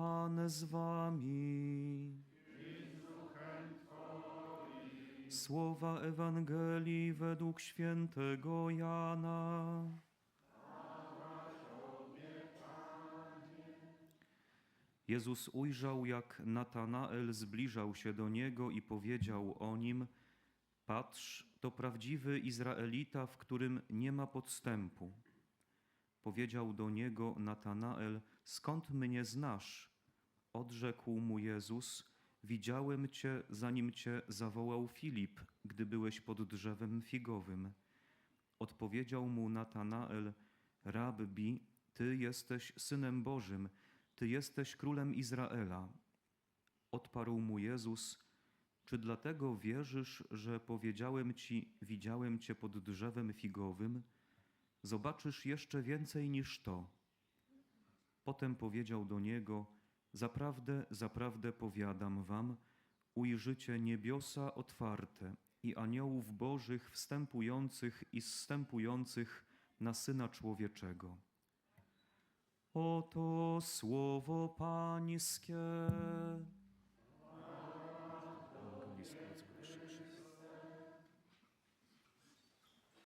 Pan z wami. Słowa Ewangelii według świętego Jana. Jezus ujrzał, jak Natanael zbliżał się do niego i powiedział o nim: Patrz, to prawdziwy Izraelita, w którym nie ma podstępu. Powiedział do niego Natanael: Skąd mnie znasz? Odrzekł mu Jezus: Widziałem cię, zanim cię zawołał Filip, gdy byłeś pod drzewem figowym. Odpowiedział mu Natanael: Rabbi, ty jesteś synem Bożym, ty jesteś królem Izraela. Odparł mu Jezus: Czy dlatego wierzysz, że powiedziałem ci: Widziałem cię pod drzewem figowym? Zobaczysz jeszcze więcej niż to. Potem powiedział do niego: Zaprawdę, zaprawdę powiadam wam, ujrzycie niebiosa otwarte i aniołów bożych wstępujących i zstępujących na syna człowieczego. Oto słowo Pańskie.